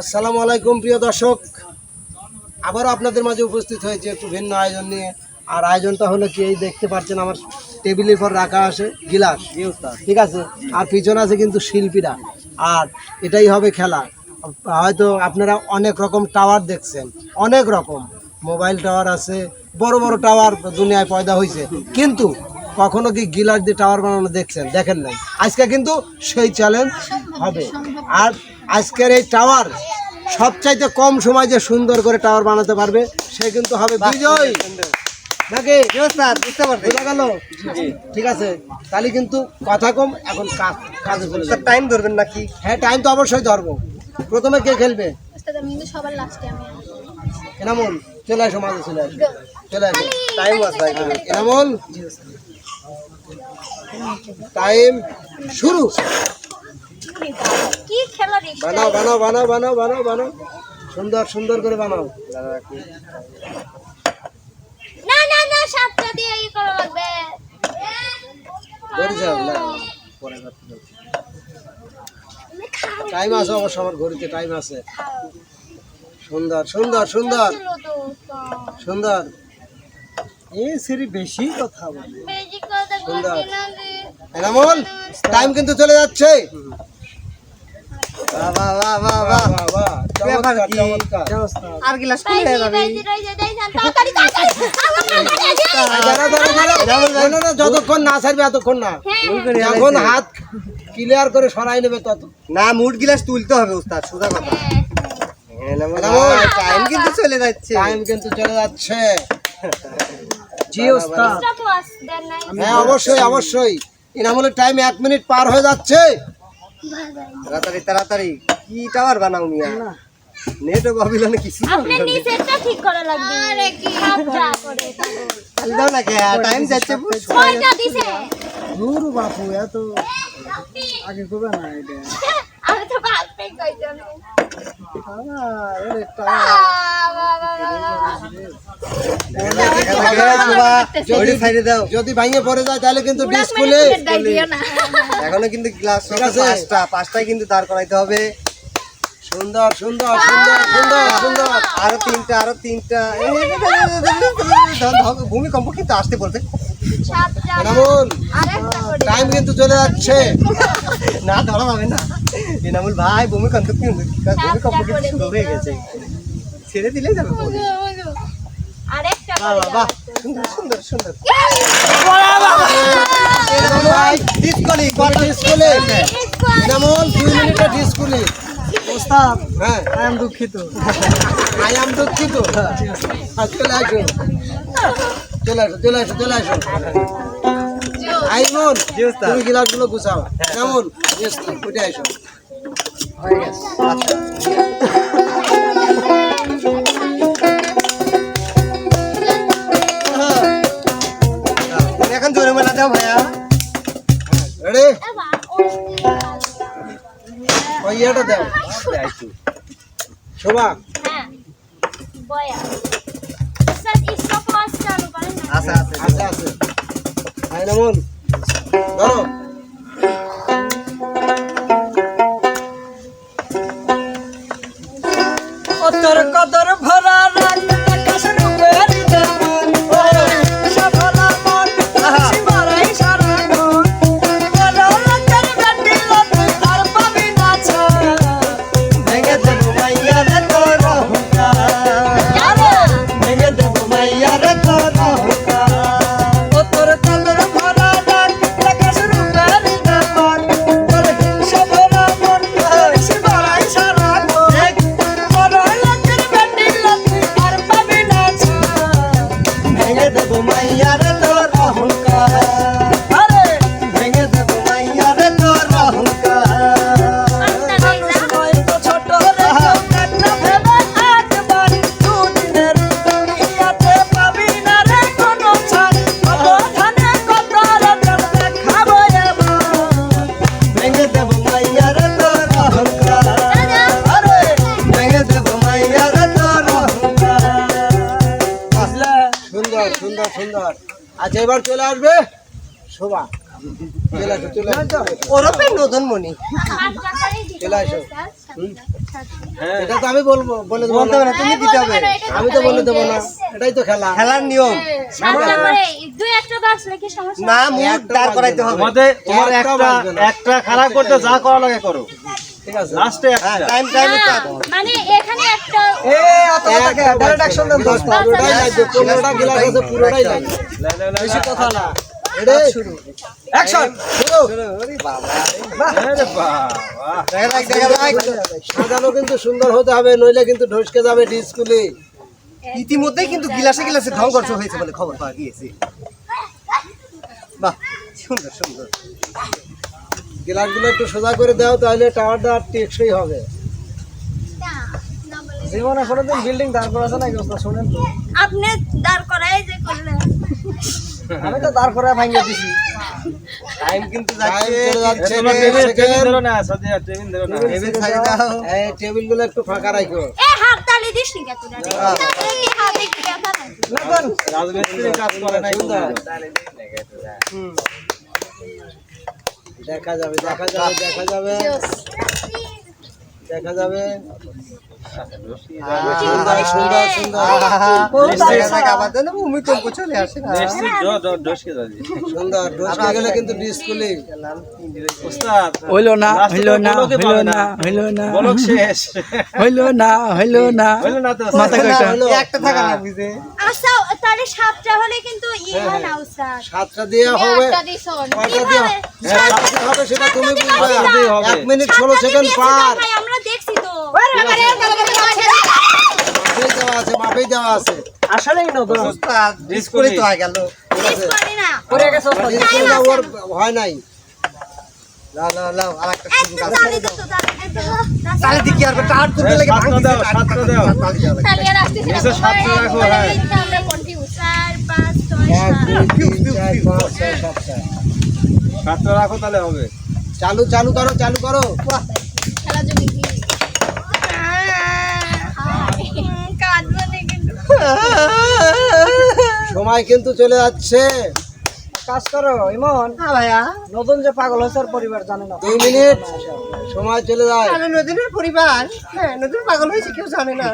আসসালামু আলাইকুম প্রিয় দর্শক। আবারও আপনাদের মাঝে উপস্থিত হয়েছে একটু ভিন্ন আয়োজন নিয়ে। আর আয়োজনটা হলো কি, এই দেখতে পাচ্ছেন আমার টেবিলের পর রাখা আছে গিলাস। ঠিক আছে? আর পিছনে আছে কিন্তু শিল্পীরা। আর এটাই হবে খেলা। হয়তো আপনারা অনেক রকম টাওয়ার দেখছেন। অনেক রকম। মোবাইল টাওয়ার আছে বড় বড় টাওয়ার দুনিয়ায় পয়দা হয়েছে কিন্তু কখনো কি গিলাস দিয়ে টাওয়ার বানানো দেখছেন? দেখেন নাই। আজকে কিন্তু সেই চ্যালেঞ্জ হবে। আর আজকের এই টাওয়ার সবচাইতে কম সময় যে সুন্দর করে টাওয়ার বানাতে পারবে সে কিন্তু হবে বিজয়। নাকি? বুঝতে বোঝা গেল? ঠিক আছে। তাহলে কিন্তু কথা কম এখন কাজ কাজে চলে টাইম ধরবেন নাকি? হ্যাঁ টাইম তো অবশ্যই ধরবো। প্রথমে কে খেলবে? সবার লাস্টে আমি এনামুল চলে আসো মাঝে চলে আসো। চলে আসো। টাইম আছে এনামুল? টাইম শুরু। কি খেলার বানাও বানাও বানাও বানাও বানাও বানাও। সুন্দর সুন্দর করে বানাও। সাতটা দিয়ে ই করা লাগবে। ঘড়ি যাও না। টাইম আছে অবশ্য আমার ঘড়িতে টাইম আছে। সুন্দর সুন্দর সুন্দর। সুন্দর। এই সিরি বেশি কথা বলে। সুন্দর। এনামুল টাইম কিন্তু চলে যাচ্ছে। বাহ, বাহ, বাহ। চমৎকার, চমৎকার। আর গিলাস না, না, যতক্ষণ না ছাড়বে এতক্ষণ না। হ্যাঁ, যখন হাত ক্লিয়ার করে সরাই নেবে তত। না মুড গিলাস তুলতে হবে উস্তাদ সোজা কথা। হ্যাঁ। টাইম কিন্তু চলে যাচ্ছে। টাইম কিন্তু চলে যাচ্ছে। জি নাই। হ্যাঁ অবশ্যই অবশ্যই। ইনামুলের টাইম এক মিনিট পার হয়ে যাচ্ছে। তাড়াতাড়ি তাড়াতাড়ি। কি টাওয়ার বানাও মিয়া? নেটও ভাবিল না। কিছু নিচেরটা ঠিক করা লাগবে। আরে কি? হাতটা করে। খালি দাও না কে টাইম যাচ্ছে কয়টা দিছে। দূর বাপু এত আগে করবে না এটা। আমি তো ভাবতে যদি সাইডে দাও। যদি ভাঙে পড়ে যায় তাহলে কিন্তু এখনও কিন্তু গ্লাস পাঁচটা পাঁচটায় কিন্তু দাঁড় করাইতে হবে। সুন্দর সুন্দর সুন্দর সুন্দর সুন্দর আরও তিনটা আরও তিনটা ভূমিকম্প কিন্তু আসতে বলতে এনামুল টাইম কিন্তু চলে যাচ্ছে না ধরা যাবে না এনামুল ভাই ভূমিকম্প ভূমিকম্প কিন্তু শুরু হয়ে গেছে ছেড়ে দিলেই যাবে যাও। সুন্দর সুন্দর সুন্দর ভাই ডিসকলি ডিসপ্লে এনামুল দুই মিনিটে ডিসপ্লে ওস্তাদ হ্যাঁ। আই এম দুঃখিত। আই আম দুঃখিত। আর চলে আসো। চলে আসো চলে আসো চলে আসো। আইমন তুমি গিলাসগুলো গুছাও। কেমন? উঠে আসো। হয়ে গেছে। আচ্ছা। এখন জোরে মেলা দাও ভাইয়া। রেডি ওই ইয়েটা দাও। শোভা। হ্যাঁ। বয়া। স্যার স্টপ ওয়াচ চালু করেন না? আছে আছে আই নামুন। ধরো। তোর কদর ভরা আচ্ছা এবার চলে আসবে শোভা। চলে আসো চলে আসো। ওরপে নদনমণি সাত চলে আসো। স্যার, সাত টাকা, সাত টাকা। এটা তো আমি বলব বলে দেবো বলতে না। তুমি দিতে হবে। আমি তো বলে দেবো না। এটাই তো খেলা। খেলার নিয়ম। একটা বাঁচলে না মুখ দাঁড় করাইতে হবে। তোমার একটা একটা খেলা করতে যা করা লাগে করো। ঠিক আছে। লাস্টে হ্যাঁ টাইম টাইম মানে এখানে একটা এ অত কথা কে? ডাইরেক্ট দেন দোস্ত পুরোটাই লাগবে পনেরোটা গ্লাস আছে পুরোটাই লাগবে। লে, লে, লে, বেশি কথা না। রেডি শুরু। অ্যাকশন শুরু! ওরে বাবা। আরে বাবা। দেখা লাগ সাজানো কিন্তু সুন্দর হতে হবে নইলে কিন্তু ঢসকে যাবে ডিসকুলি। ইতিমধ্যেই কিন্তু গিলাসে গিলাসে ধ্বংস হয়েছে বলে খবর পাওয়া গিয়েছে। বাহ সুন্দর সুন্দর। গ্লাসগুলো একটু সোজা করে দাও তাহলে টাওয়ারটা আর টেকসই হবে। না, না বলে। জীবনে কোনোদিন বিল্ডিং দাঁড় করা আছে নাকি শুনেন তো। আপনি দাঁড় করাই যে করলেন। আমি তো দাঁড় করা ভাঙিয়ে দিছি। টাইম কিন্তু যাচ্ছে। টেবিল। ধরো না সাদিয়া টেবিল ধরো না। টেবিল ছাড়ি। দাও। এই টেবিলগুলো একটু ফাঁকা রাখো। এ হাত তালি দিস নি কেন? এই হাতে কি ব্যথা নাকি? রাজমিস্ত্রি কাজ করে। দেখা যাবে দেখা যাবে দেখা যাবে দেখা যাবে। ডসকে যাবে। সুন্দর কিন্তু ডিসকুলি হইল না। হইল না হইল না হইল না হইল না হইল না মাথা কয়টা একটা থাকা লাগবে আচ্ছা তাহলে সাতটা হলে কিন্তু ই হয় না স্যার সাতটা দিয়ে হবে। কয়টা দিয়ে হবে সেটা তুমি বুঝবে। মিনিট ষোলো সেকেন্ড পার। আমরা দেখছি তো। মাপেই দেওয়া আছে আসলেই তো হয়ে গেল। ওর হয় নাই। হ্যাঁ। চালু চালু করো চালু করো খেলা জমি কি কাঁদবো না কিন্তু সময় কিন্তু চলে যাচ্ছে। কাজ করো ইমন। হ্যাঁ ভাইয়া। নতুন যে পাগল হয়েছে ওর পরিবার জানে না। দুই মিনিট। সময় চলে যায়। আরে নদীনের পরিবার? হ্যাঁ নদীর পাগল হয়েছে কেউ জানে না।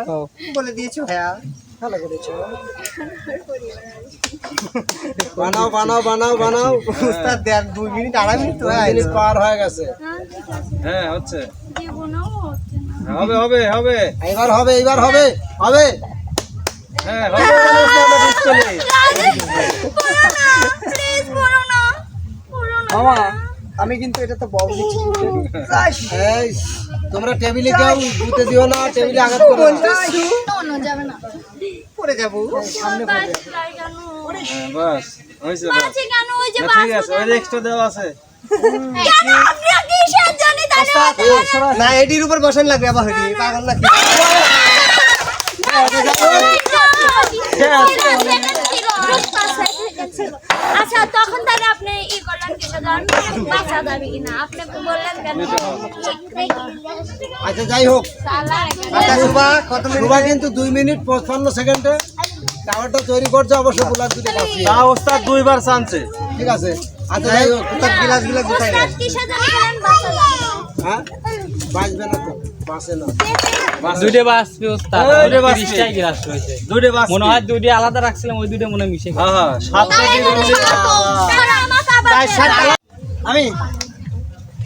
বলে দিয়েছ ভাইয়া। ভালো করেছ। বানাও বানাও বানাও বানাও। উস্তাদ দেখ দুই মিনিট আড়াই মিনিট তো হয় মিনিট পার হয়ে গেছে। হ্যাঁ, ঠিক আছে। হ্যাঁ হচ্ছে না। হবে হবে হবে। এবার হবে এবার হবে হবে। মামা আমি কিন্তু এটা তো বল দিচ্ছি তোমরা টেবিলে কেউ বুতে দিও না টেবিলে আঘাত করো না। যাবে না। পড়ে যাব সামনে? হ্যাঁ, বাস হয়েছে বাস কেন? ওই যে ঠিক আছে ওই এক্সট্রা দেওয়া আছে কেন আপনি কিসের জন্য তাহলে না এটির উপর বসান লাগবে আবার হেঁটে পাগল নাকি আচ্ছা তখন তাহলে আপনি ই করলেন কিসের জন্য বাঁচা যাবে কিনা আপনি বললেন কেন আচ্ছা যাই হোক সুবা কত মিনিট সুভা কিন্তু দুই মিনিট পঁচপান্ন সেকেন্ডে টাওয়ারটা তৈরি করছে অবশ্য বুলার দুটো পাচ্ছি তা ওস্তাদ দুইবার চানছে ঠিক আছে। আচ্ছা যাই হোক গিলাসগুলো গুছাই ওস্তাদ কিসের জন্য গেলেন বাঁচা যাবে হ্যাঁ? বাঁচবে না তো? বাঁচে না। দুইটা। গ্লাস বাস। মনে হয় আলাদা রাখছিলাম ওই দুইটা মনে মিশে হ্যাঁ হ্যাঁ সাতটা। আমি?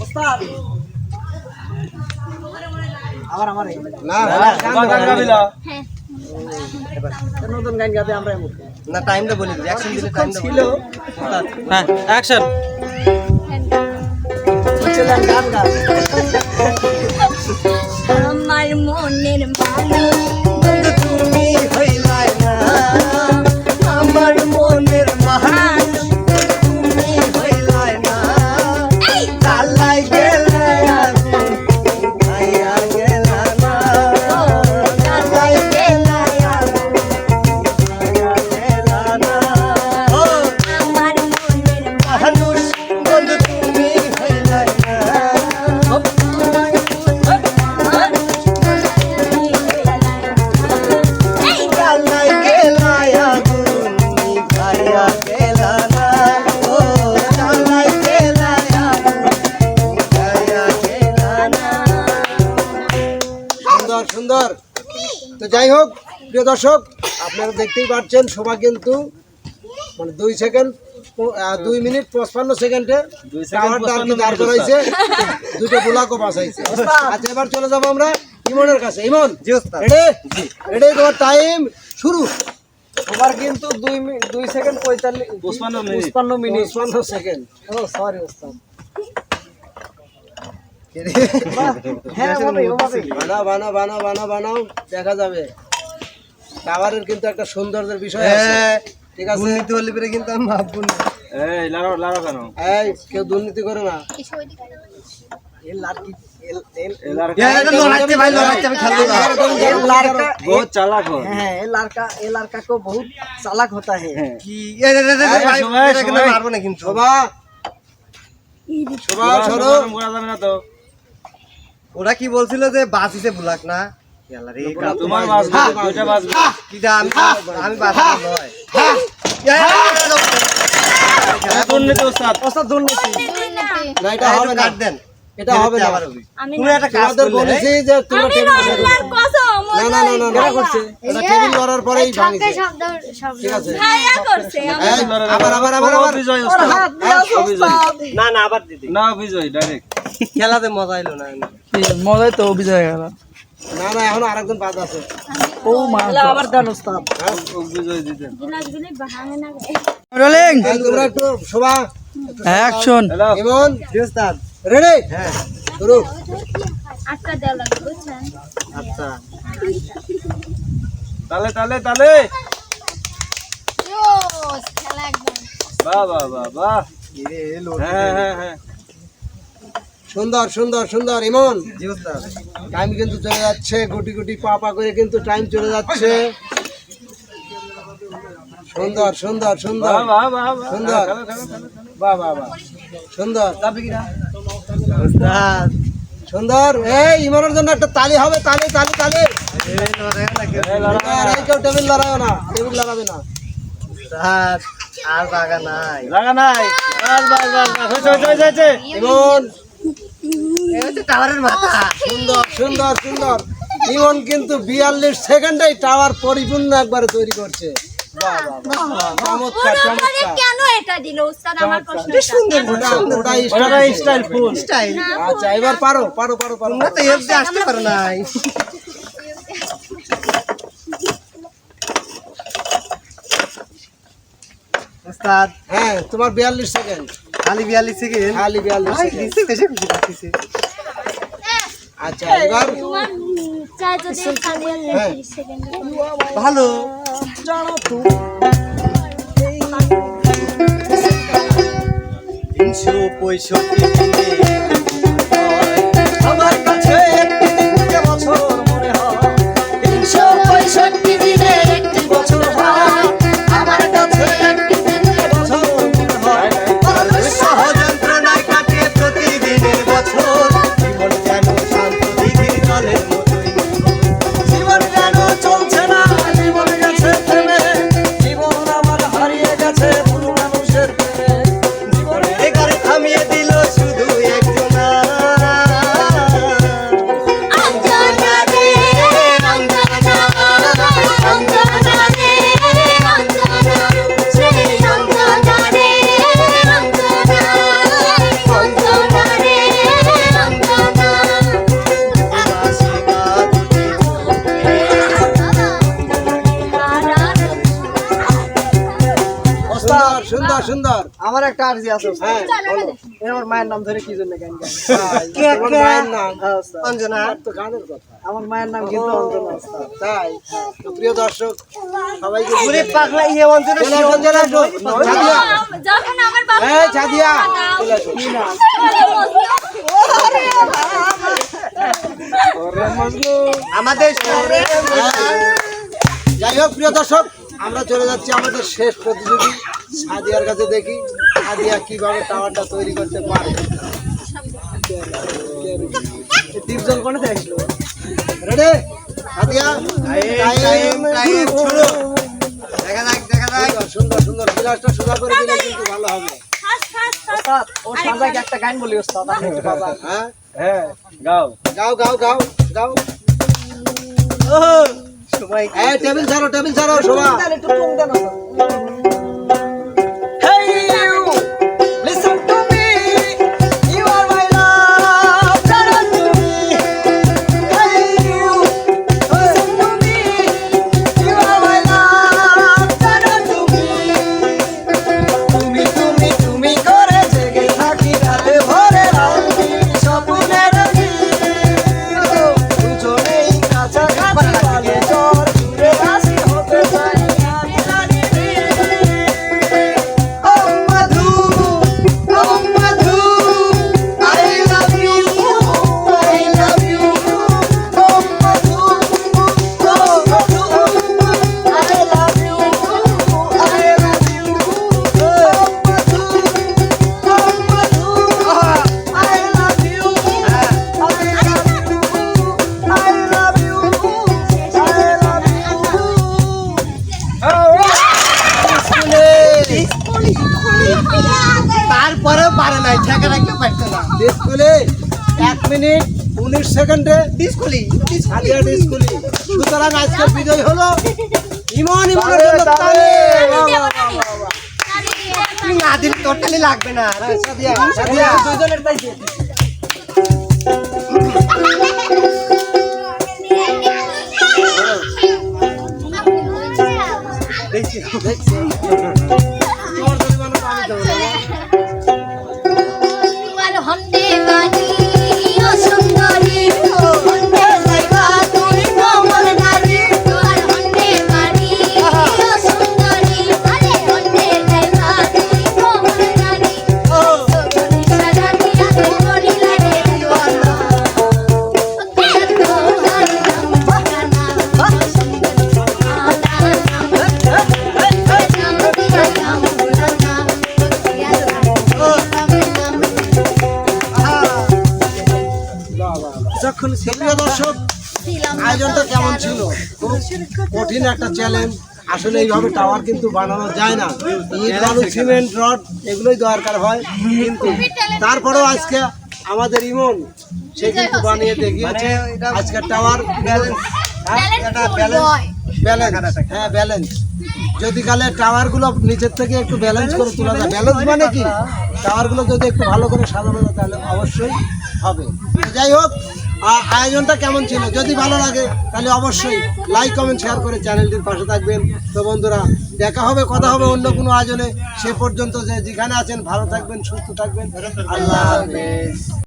ওস্তাদ। আবার আমার না গান হ্যাঁ নতুন গান গাবে আমরা না টাইমটা বলে অ্যাকশন দিলে টাইম ছিল? হ্যাঁ অ্যাকশন গান আমার মনের মানুষ। সুন্দর। তো যাই হোক প্রিয় দর্শক আপনারা দেখতেই পাচ্ছেন শোভা কিন্তু মানে দুই সেকেন্ড দুই মিনিট পঁচপান্ন সেকেন্ডে টাওয়ারটা আর কি দাঁড় করাইছে। দুটো গোলাকও বাঁচাইছে আচ্ছা এবার চলে যাব আমরা ইমনের কাছে। ইমন জি রেডি রেডি তোমার টাইম শুরু। ওভার কিন্তু দুই মিনিট দুই সেকেন্ড পঁয়তাল্লিশ পঁচপান্ন মিনিট। পঞ্চান্ন পঁচপান্ন সেকেন্ড ও সরি ওস্তাদ। বানাও বানাও বানাও বানাও বানাও দেখা যাবে টাওয়ারের কিন্তু একটা সৌন্দর্যের বিষয় আছে হ্যাঁ ঠিক আছে দুর্নীতি হলে পরে কিন্তু আমি ভাববো না এই লাড়ো লাড়ো কেন এই কেউ দুর্নীতি করে না কিছু ওইদিকে এ লাড়কি এল এল এই লাড়ো এ, এটা লড়াইতে ভাই লড়াইতে আমি খেলবো না ये लड़का বহুত চালাক হয় হ্যাঁ এ লড়কা এ লড়কা को बहुत चालाक होता है কি এ রে রে রে এই, ভাই সময়, এটা কিন্তু সময়। মারবো না কিন্তু শোভা শোভা সরো গরম করা যাবে না তো ওরা কি বলছিল যে বাসিছে বুলাক না আবার বিজয় ডাইরেক্ট খেলাতে মজা এলো না মজাই তো অভিজয় গেল না না এখন আরেকজন বাদ আছে। ও মা আবার দেন ওস্তাদ। বিজয় দিতেন গিলাসগুলি ভাঙে না গে। রোলিং! তোমরা একটু শোভা। অ্যাকশন। ইমন ওস্তাদ রেডি? হ্যাঁ। শুরু। আটটা দেওয়া লাগবে বুঝছেন? আচ্ছা। তালে তালে তালে। বাহ বাহ বাহ বাহ। হ্যাঁ হ্যাঁ হ্যাঁ। সুন্দর সুন্দর সুন্দর ইমন। টাইম কিন্তু চলে যাচ্ছে গুটি গুটি পা পা করে কিন্তু টাইম চলে যাচ্ছে। সুন্দর সুন্দর সুন্দর। বাহ বাহ বাহ বাহ। সুন্দর। বাহ বাহ বাহ। সুন্দর। সুন্দর। এই ইমনের জন্য একটা তালি হবে তালি তালি তালি। কেউ। টেবিল লড়াইও না। টেবিল লড়াবে না আর জায়গা নাই। লাগা নাই। বাস বাস বাস বাস। হয়েছে হয়েছে হয়েছে, ইমন। টাওয়ারের মাথা। সুন্দর। সুন্দর সুন্দর। ইমন কিন্তু বিয়াল্লিশ সেকেন্ডেই টাওয়ার পরিপূর্ণ একবারে তৈরি করছে। বাহ, বাহ, বাহ। চমৎকার ওরা আমারে চমৎকার। কেন এটা দিল? উস্তাদ আমার প্রশ্ন সুন্দর ওটা ওটাই ওটা স্টাইল স্টাইল ফুল। স্টাইল আচ্ছা এবার পারো পারো পারো পারো। আসতে পারো নাই। হ্যাঁ তোমার বিয়াল্লিশ সেকেন্ড। খালি বিয়াল্লিশ সেকেন্ড খালি বিয়াল্লিশ সেকেন্ড বেশি খুশি আচ্ছা এবার তোমার চাই যদি খালি হ্যাঁ। সেকেন্ড। ভালো। তিনশো পঁয়ষট্টি দিনে আমার কাছে সুন্দর আমার একটা আর্জি আছে হ্যাঁ আমার মায়ের নাম ধরে কি জন্য গান গায় হ্যাঁ, মায়ের নাম হ্যাঁ, অঞ্জনা তো গানের কথা আমার মায়ের নাম কিন্তু অঞ্জনা তাই তো প্রিয় দর্শক সবাইকে ওরে পাগলা ইয়ে অঞ্জনা চলে আসো, চলে যখন আমার বাবা এই ছাদিয়া, আমাদের হ্যাঁ। যাই হোক প্রিয় দর্শক আমরা চলে যাচ্ছি আমাদের শেষ প্রতিযোগী সাদিয়ার কাছে দেখি সাদিয়া কীভাবে টাওয়ারটা তৈরি করতে পারে। টিপজন কোনে দেখল রেডি সাদিয়া? টাইম টাইম শুরু। দেখা যাক দেখা যাক। সুন্দর, সুন্দর সুন্দর। সোজা করে দিলে কিন্তু ভালো হবে। ফাস্ট ফাস্ট ফাস্ট ও সাজাকে একটা গান বলি ওস্তাদ আপনি একটু বাজান হ্যাঁ? হ্যাঁ গাও। গাও গাও গাও গাও। সবাই টেবিল ছাড়ো টেবিল ছাড়ো শোভা ডিসকুলি সুতরাং আজকে বিজয় হলো ইমন ইমনের জন্য তালে। না দিলে টোটালি লাগবে না। সাদিয়া, সাদিয়া। দুজনের তাই দেখছি দেখছি। কঠিন একটা চ্যালেঞ্জ আসলে এইভাবে টাওয়ার কিন্তু বানানো যায় না। বালু সিমেন্ট রড এগুলোই দরকার হয়। কিন্তু তারপরেও আজকে আমাদের ইমন সে কিন্তু বানিয়ে দেখিয়েছে আজকে টাওয়ার ব্যালেন্স ব্যালেন্স ব্যালেন্স হ্যাঁ ব্যালেন্স যদি কালে টাওয়ারগুলো নিচের থেকে একটু ব্যালেন্স করে তোলা যায় ব্যালেন্স মানে কি? টাওয়ারগুলো যদি একটু ভালো করে সাজানো যায় তাহলে অবশ্যই হবে। যাই হোক আয়োজনটা কেমন ছিল? যদি ভালো লাগে, তাহলে অবশ্যই লাইক কমেন্ট শেয়ার করে চ্যানেলটির পাশে থাকবেন। তো বন্ধুরা, দেখা হবে, কথা হবে অন্য কোনো আয়োজনে। সে পর্যন্ত যে যেখানে আছেন, ভালো থাকবেন, সুস্থ থাকবেন। আল্লাহ হাফেজ।